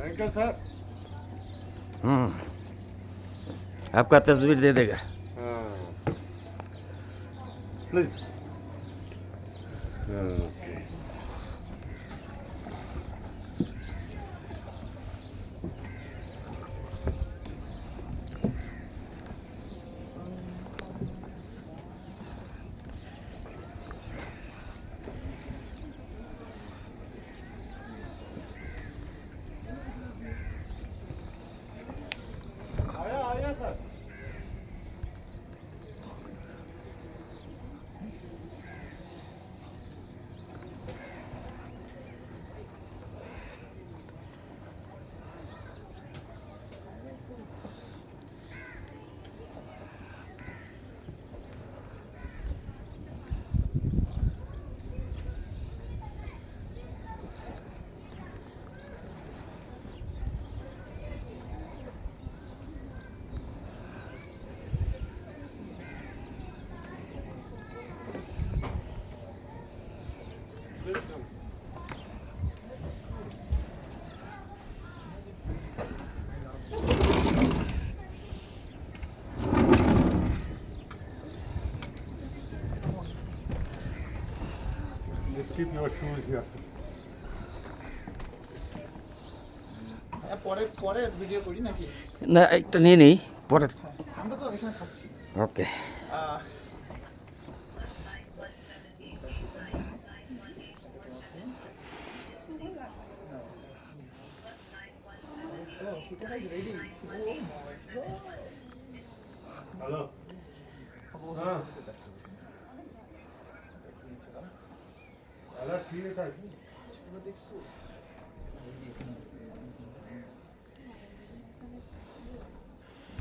Thank you sir हम्म. आपका तस्वीर दे देगा. Please okay Just keep your shoes here. পরে পরে ভিডিও করি নাকি? না একটা নিয়ে নেই পরে। আমরা তো এখানে থাকছি। ওকে। Hello. filha tá que gente, ela tem que ser.